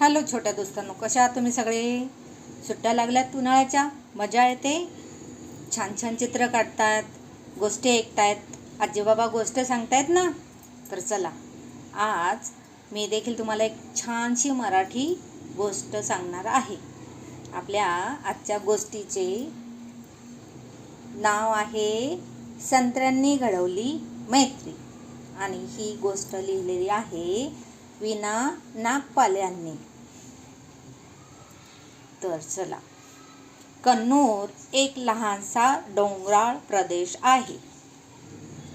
Hello छोट्या दोस्तांनो कशा आहात तुम्ही सगळे? सुट्ट्या लागल्यात उन्हाळ्याच्या मजा येते. छान छान चित्र काढतात गोष्टी ऐकतायत. आजीबाबा गोष्ट सांगतायत ना? तर चला आज मी देखील तुम्हाला एक छानशी मराठी गोष्ट सांगणार आहे. आपल्या आजच्या गोष्टीचे नाव आहे संत्र्यांनी घडवली मैत्री. आणि ही गोष्ट लिहिलेली आहे विना नागपाल यांनी तर चला. कन्नूर एक लहानसा डोंगराळ प्रदेश आहे.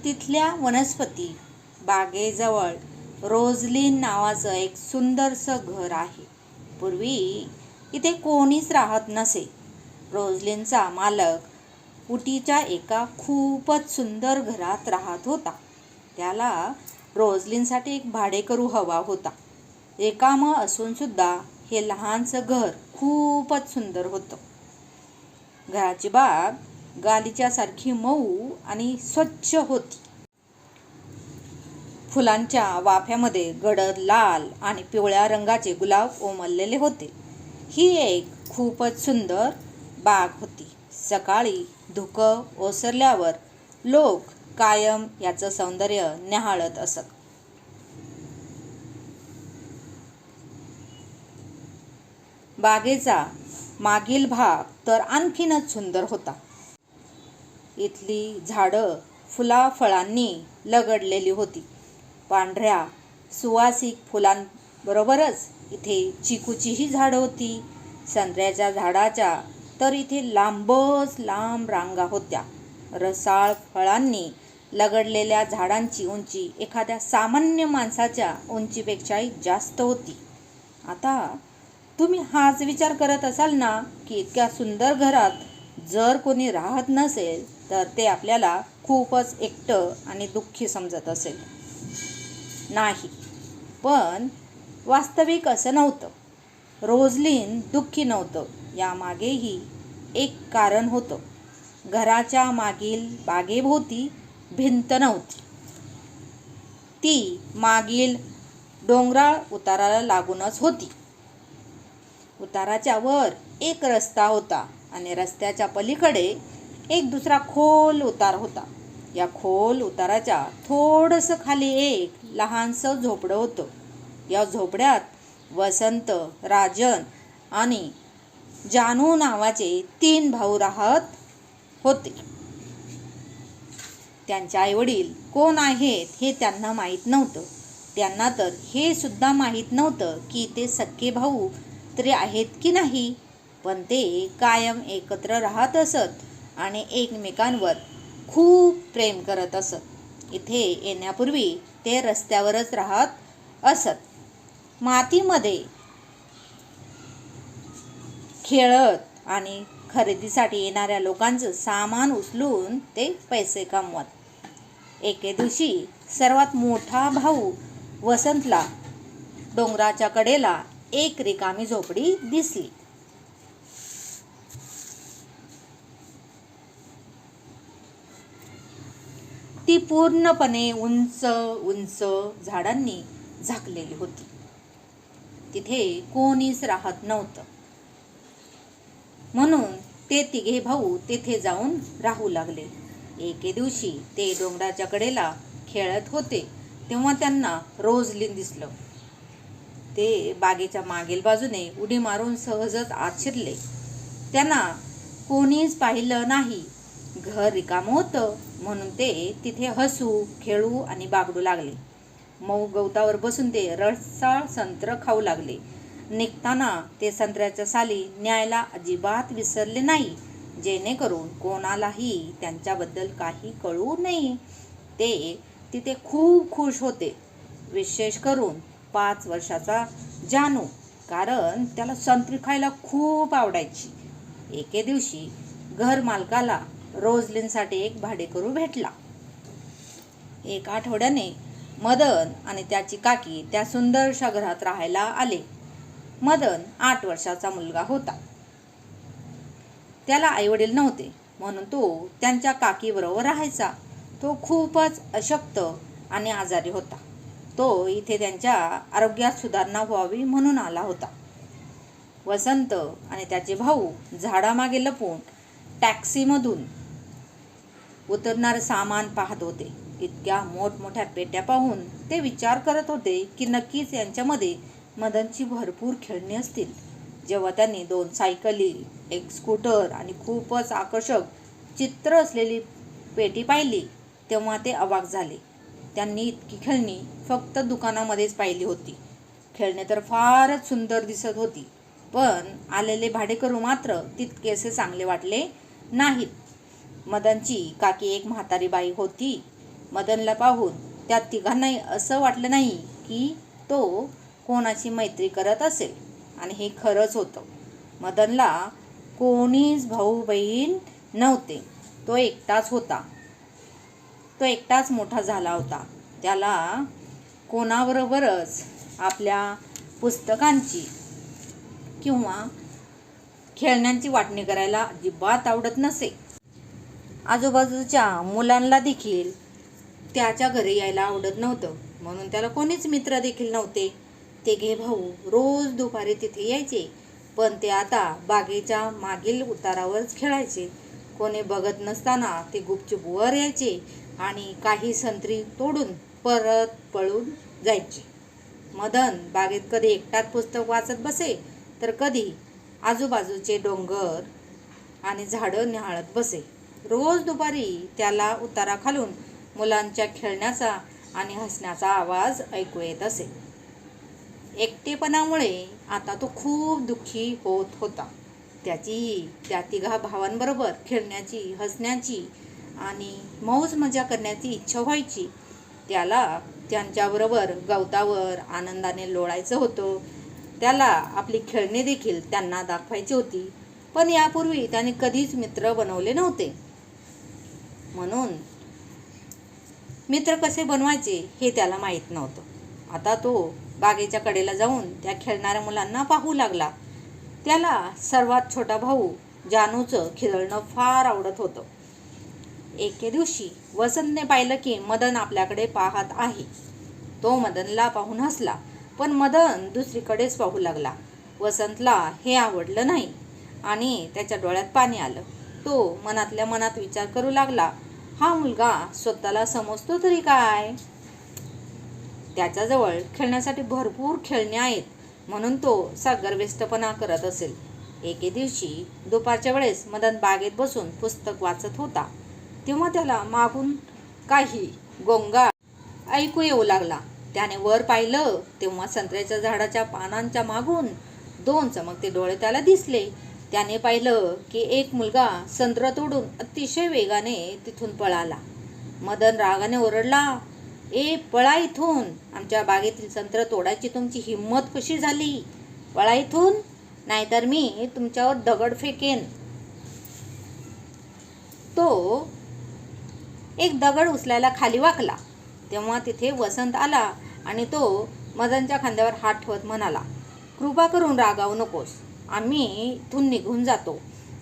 तिथल्या वनस्पती बागेजवळ रोजलिन नावाचं एक सुंदरसं घर आहे. पूर्वी इथे कोणीच राहत नसे. रोजलीनचा मालक उटीच्या एका खूपच सुंदर घरात राहत होता. त्याला रोजलींसाठी एक भाडेकरू हवा होता. रिकामं असून सुद्धा हे लहानसं घर खूपच सुंदर होतं. घराची बाग गालीच्या सारखी मऊ आणि स्वच्छ होती. फुलांच्या वाफ्यामध्ये गडद लाल आणि पिवळ्या रंगाचे गुलाब ओमललेले होते. ही एक खूपच सुंदर बाग होती. सकाळी धुकं ओसरल्यावर लोक कायम याचं सौंदर्य न्याहाळत असत. बागेचा मागील भाग तर आणखीनच सुंदर होता. इथली झाडं फुलाफळांनी लगडलेली होती. पांढऱ्या सुवासिक फुलांबरोबरच इथे चिकूचीही झाडं होती. संत्र्याच्या झाडाच्या तर इथे लांबच लांब रांगा होत्या. रसाळ फळांनी लगडलेल्या झाडांची उंची एखाद्या सामान्य माणसाच्या उंचीपेक्षाही जास्त होती. आता तुम्ही हाच विचार करत असाल ना की इतक्या सुंदर घरात जर कोणी राहत नसेल तर ते आपल्याला खूपच एकटं आणि दुःखी समजत असेल. नाही पण वास्तविक असं नव्हतं. रोजलिन दुःखी नव्हतं. यामागेही एक कारण होतं. घराच्या मागील बागेभोवती भिंत नव्हती. ती मागील डोंगराळ उताराला लागूनच होती. उताराच्या वर एक रस्ता होता आणि रस्त्याच्या पलीकडे एक दुसरा खोल उतार होता. या खोल उताराच्या थोडंसं खाली एक लहानसं झोपडं होतं. या झोपड्यात वसंत राजन आणि जानू नावाचे तीन भाऊ राहत होते. त्यांचे आईवडील कोण आहेत हे त्यांना माहीत नव्हतं. त्यांना तर हे सुद्धा माहीत नव्हतं की ते सख्खे भाऊ तरी आहेत की नाही. पण ते कायम एकत्र राहत असत आणि एकमेकांवर खूप प्रेम करत असत. इथे येण्यापूर्वी ते रस्त्यावरच राहत असत. मातीमध्ये खेळत आणि खरेदीसाठी येणाऱ्या लोकांचं सामान उचलून ते पैसे कमवत. एके दिवशी सर्वात मोठा भाऊ वसंतला डोंगराच्या कडेला एक रिकामी झोपडी दिसली. ती पूर्णपणे उंच उंच झाडांनी झाकलेली होती. तिथे कोणीच राहत नव्हतं. म्हणून ते तिघे भाऊ तेथे जाऊन राहू लागले. एके दिवशी ते डोंगराच्या कडेला खेळत होते तेव्हा त्यांना रोजलिन दिसलं. ते बागेच्या मागील बाजूने उडी मारून सहजच आत शिरले. त्यांना कोणीच पाहिलं नाही. घर रिकामं होतं म्हणून ते तिथे हसू खेळू आणि बागडू लागले. मऊ गवतावर बसून ते रसाळ संत्र खाऊ लागले. निघताना ते संत्र्याच्या साली न्यायला अजिबात विसरले नाही. जेणेकरून कोणालाही त्यांच्याबद्दल काही कळू नये. ते तिथे खूप खुश होते. विशेष करून पाच वर्षाचा जानू कारण त्याला संत्री खायला खूप आवडायची. एके दिवशी घर मालकाला रोजलींसाठी एक भाडेकरू भेटला. एक आठवड्याने मदन आणि त्याची काकी त्या सुंदरशा घरात राहायला आले. मदन आठ वर्षाचा मुलगा होता. त्याला आईवडील नव्हते म्हणून तो त्यांच्या काकीबरोबर राहायचा. तो खूपच अशक्त आणि आजारी होता. तो इथे त्यांच्या आरोग्यात सुधारणा व्हावी म्हणून आला होता. वसंत आणि त्याचे भाऊ झाडामागे लपून टॅक्सीमधून उतरणारं सामान पाहत होते. इतक्या मोठमोठ्या पेट्या पाहून ते विचार करत होते की नक्कीच यांच्यामध्ये मदनची भरपूर खेळणी असतील. जेव्हा त्यांनी दोन सायकली एक स्कूटर आणि खूपच आकर्षक चित्र असलेली पेटी पाहिली तेव्हा ते अवाक झाले. त्यांनी इतकी खेळणी फक्त दुकानामध्येच पाहिली होती. खेळणे तर फारच सुंदर दिसत होती पण आलेले भाडेकरू मात्र तितकेसे चांगले वाटले नाहीत. मदनची काकी एक म्हातारी बाई होती. मदनला पाहून त्या तिघांनाही असं वाटलं नाही की तो कोणाची मैत्री करत असेल? आणि हे खरंच होतं. मदनला कोणीच भाऊ बहीण नव्हते. तो एकटाच होता. तो एकटाच मोठा झाला होता. त्याला कोणाबरोबरच आपल्या पुस्तकांची किंवा खेळण्यांची वाटणी करायला अजिबात आवडत नसे. आजूबाजूच्या मुलांना देखील त्याच्या घरी यायला आवडत नव्हतं. म्हणून त्याला कोणीच मित्र देखील नव्हते. ते घे भाऊ रोज दुपारी तिथे यायचे. पण ते आता बागेच्या मागील उतारावरच खेळायचे. कोणी बघत नसताना ते गुपचूप वर यायचे आणि काही संत्री तोडून परत पळून जायचे. मदन बागेत कधी एकटाच पुस्तक वाचत बसे तर कधी आजूबाजूचे डोंगर आणि झाडं निहाळत बसे. रोज दुपारी त्याला उतारा खालून मुलांच्या खेळण्याचा आणि हसण्याचा आवाज ऐकू येत असे. एकटेपणामुळे आता तो खूप दुःखी होत होता. त्याचीही त्या तिघा भावांबरोबर खेळण्याची हसण्याची आणि मौज मजा करण्याची इच्छा व्हायची. त्याला त्यांच्याबरोबर गवतावर आनंदाने लोळायचं होतं. त्याला आपली खेळणी देखील त्यांना दाखवायची होती. पण यापूर्वी त्याने कधीच मित्र बनवले नव्हते. म्हणून मित्र कसे बनवायचे हे त्याला माहीत नव्हतं. आता तो बागेच्या कडेला जाऊन त्या खेळणाऱ्या मुलांना पाहू लागला. त्याला सर्वात छोटा भाऊ जानूचं खिदळणं फार आवडत होतं. एके दिवशी वसंतने पाहिलं की मदन आपल्याकडे पाहत आहे. तो मदनला पाहून हसला पण मदन दुसरीकडेच पाहू लागला. वसंतला हे आवडलं नाही आणि त्याच्या डोळ्यात पाणी आलं. तो मनातल्या मनात विचार करू लागला हा मुलगा स्वतःला समजतो तरी काय? त्याच्याजवळ खेळण्यासाठी भरपूर खेळणे आहेत. म्हणून तो सागरवेष्टपणा करत असेल. एके दिवशी दुपारच्या वेळेस मदन बागेत बसून पुस्तक वाचत होता. तेव्हा त्याला मागून काही गोंगा ऐकू येऊ लागला. त्याने वर पाहिलं तेव्हा संत्र्याच्या झाडाच्या पानांच्या मागून दोन चमकते डोळे त्याला दिसले. त्याने पाहिलं की एक मुलगा संत्र तोडून अतिशय वेगाने तिथून पळाला. मदन रागाने ओरडला ए पळा इथून. आमच्या बागेतील संत्र तोडायची तुमची हिंमत कशी झाली? पळा इथून. नाहीतर मी तुमच्यावर दगड फेकेन. तो एक दगड उचलायला खाली वाकला. तेव्हा तिथे वसंत आला आणि तो मदनच्या खांद्यावर हात ठेवत म्हणाला कृपा करून रागावू नकोस. आम्ही इथून निघून जातो.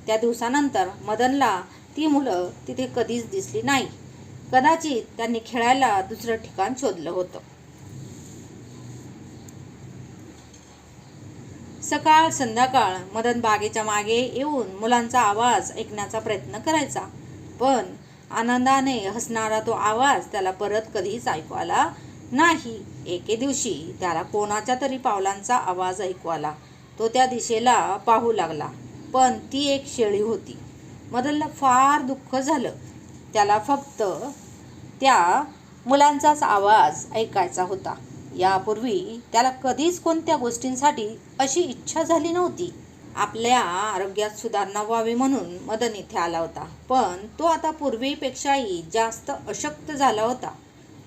त्या दिवसानंतर मदनला ती मुलं तिथे कधीच दिसली नाही. कदाचित त्यांनी खेळायला दुसरं ठिकाण शोधलं होतं. सकाळ संध्याकाळ मदन बागेच्या मागे येऊन मुलांचा आवाज ऐकण्याचा प्रयत्न करायचा. पण आनंदाने हसणारा तो आवाज त्याला परत कधीच ऐकू आला नाही. एके दिवशी त्याला कोणाच्या तरी पावलांचा आवाज ऐकू आला. तो त्या दिशेला पाहू लागला. पण ती एक शेळी होती. मदनला फार दुःख झालं. त्याला फक्त त्या मुलांचाच आवाज ऐकायचा होता. यापूर्वी त्याला कधीच कोणत्या गोष्टींसाठी अशी इच्छा झाली नव्हती. आपल्या आरोग्यात सुधारणा व्हावी म्हणून मदन इथे आला होता. पण तो आता पूर्वीपेक्षाही जास्त अशक्त झाला होता.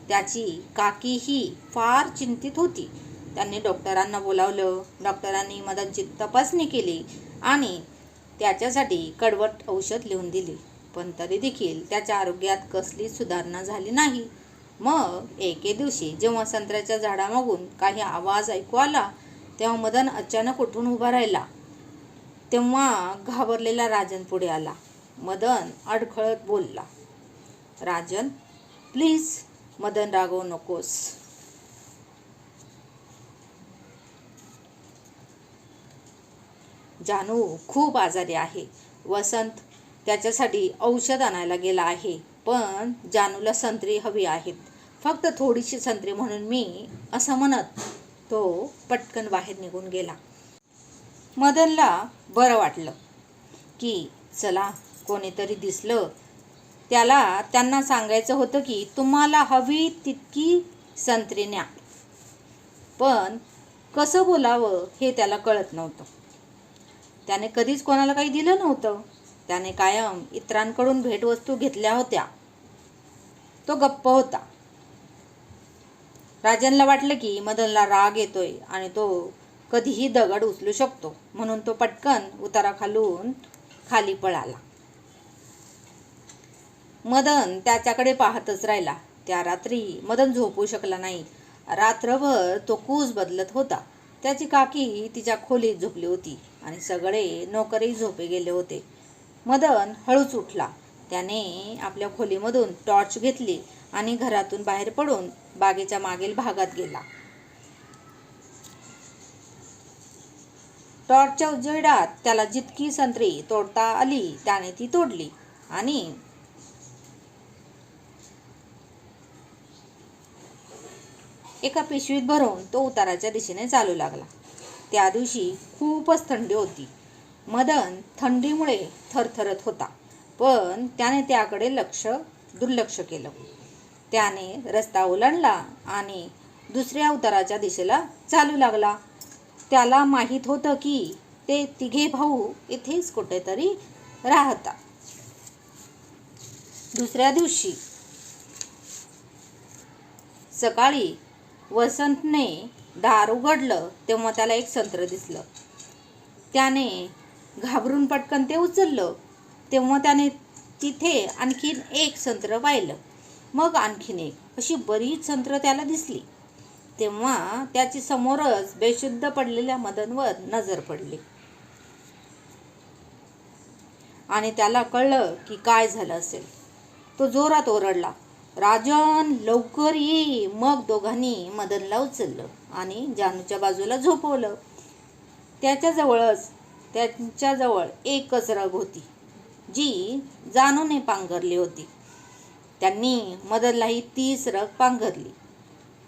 त्याची काकीही फार चिंतित होती. त्यांनी डॉक्टरांना बोलावलं. डॉक्टरांनी मदनची तपासणी केली आणि त्याच्यासाठी कडवट औषध लिहून दिली. पण तरी देखील त्याच्या आरोग्यात कसलीच सुधारणा झाली नाही. मग एके दिवशी जेव्हा संत्र्याच्या झाडामागून काही आवाज ऐकू आला तेव्हा मदन अचानक उठून उभा राहिला. तेव्हा घाबरलेला राजन पुढे आला. मदन अडखळत बोलला राजन प्लीज मदन रागवू नकोस. जानू खूप आजारी आहे. वसंत त्याच्यासाठी औषध आणायला गेला आहे. पण जानूला संत्री हवी आहेत. फक्त थोडीशी संत्री म्हणून मी असं म्हणत तो पटकन बाहेर निघून गेला. मदनला बरं वाटलं की चला कोणीतरी दिसलं. त्याला त्यांना सांगायचं होतं की तुम्हाला हवी तितकी संत्री न्या. पण कसं बोलावं हे त्याला कळत नव्हतं. त्याने कधीच कोणाला काही दिलं नव्हतं. त्याने कायम इतरांकडून भेटवस्तू घेतल्या होत्या. तो गप्प होता. राजनला वाटलं की मदनला राग येतोय आणि तो कधीही दगड उचलू शकतो म्हणून तो पटकन उतारा खालून खाली पळाला. मदन त्याच्याकडे पाहतच राहिला. त्या रात्री मदन झोपू शकला नाही. रात्रभर तो कूस बदलत होता. त्याची काकी तिच्या खोलीत झोपली होती आणि सगळे नोकरही झोपे गेले होते. मदन हळूच उठला. त्याने आपल्या खोलीमधून टॉर्च घेतली आणि घरातून बाहेर पडून बागेच्या मागील भागात गेला. टॉर्चच्या उजेडात त्याला जितकी संत्री तोडता आली त्याने ती तोडली आणि एका पिशवीत भरून तो उताराच्या दिशेने चालू लागला. त्या दिवशी खूपच थंडी होती. मदन थंडीमुळे थरथरत होता. पण त्याने त्याकडे लक्ष दुर्लक्ष केलं. त्याने रस्ता ओलांडला आणि दुसऱ्या उताराच्या दिशेला चालू लागला. त्याला माहीत होतं की ते तिघे भाऊ इथेच कुठेतरी राहतात दुसऱ्या दिवशी सकाळी वसंतने दार उघडलं तेव्हा त्याला एक संत्र दिसलं. त्याने घाबरून पटकन ते उचललं. तेव्हा त्याने तिथे आणखीन एक संत्र पाहिलं. मग आणखीन एक. अशी बरीच संत्र त्याला दिसली. तेव्हा त्याची समोरच बेशुद्ध पडलेल्या मदनवर नजर पडली. आणि त्याला कळलं की काय झालं असेल. तो जोरात ओरडला. राजन लवकर ये. मग दोघांनी मदनला उचललं आणि जानूच्या बाजूला झोपवलं. त्याच्याजवळच त्यांच्याजवळ एकच रग होती जी जानूने पांघरली होती. त्यांनी मदनलाही तीच रग पांघरली.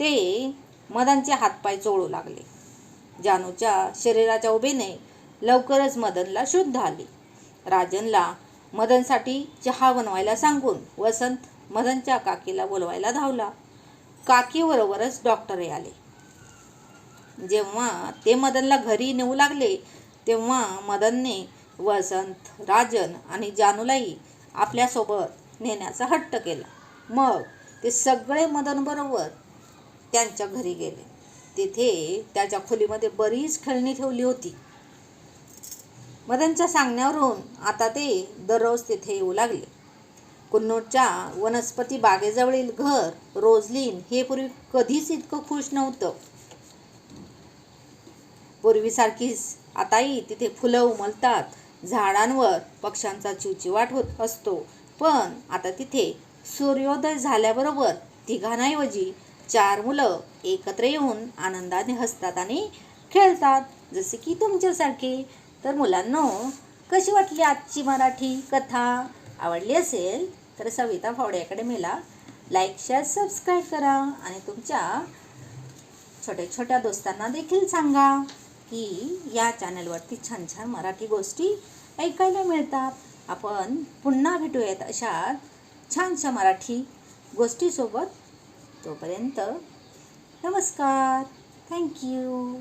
ते मदनचे हातपाय चोळू लागले. जानूच्या शरीराच्या उभेने लवकरच मदनला शुद्ध आली. राजनला मदनसाठी चहा बनवायला सांगून वसंत मदनच्या काकीला बोलवायला धावला. काकीबरोबरच डॉक्टरही आले. जेव्हा ते मदनला घरी नेऊ लागले तेव्हा मदनने वसंत राजन आणि जानूलाही आपल्यासोबत नेण्याचा हट्ट केला. मग ते सगळे मदनबरोबर त्यांच्या घरी गेले. तिथे त्याच्या खोलीमध्ये बरीच खेळणी ठेवली होती. मदनच्या सांगण्यावरून आता ते दररोज तिथे येऊ लागले. कुन्नूरच्या वनस्पती बागेजवळील घर रोजलीन हे पूर्वी कधीच इतकं खुश नव्हतं. पूर्वीसारखीच. आताही तिथे फुलं उमलतात. झाडांवर पक्ष्यांचा चिवचिवाट होत असतो. पण आता तिथे सूर्योदय झाल्याबरोबर तिघांऐवजी चार मुलं एकत्र येऊन आनंदाने हसतात आणि खेळतात. जसे की तुमच्यासारखे. तर मुलांनो कशी वाटली आजची मराठी कथा? आवडली असेल तर सविता फावडे अकॅडमीला लाईक शेअर सबस्क्राईब करा आणि तुमच्या छोट्या छोट्या दोस्तांना देखील सांगा. की या चॅनलवरती छान छान मराठी गोष्टी ऐकायला मिळतात. आपण पुन्हा भेटूयात अशा छानशा मराठी गोष्टीसोबत. तोपर्यंत नमस्कार. थँक्यू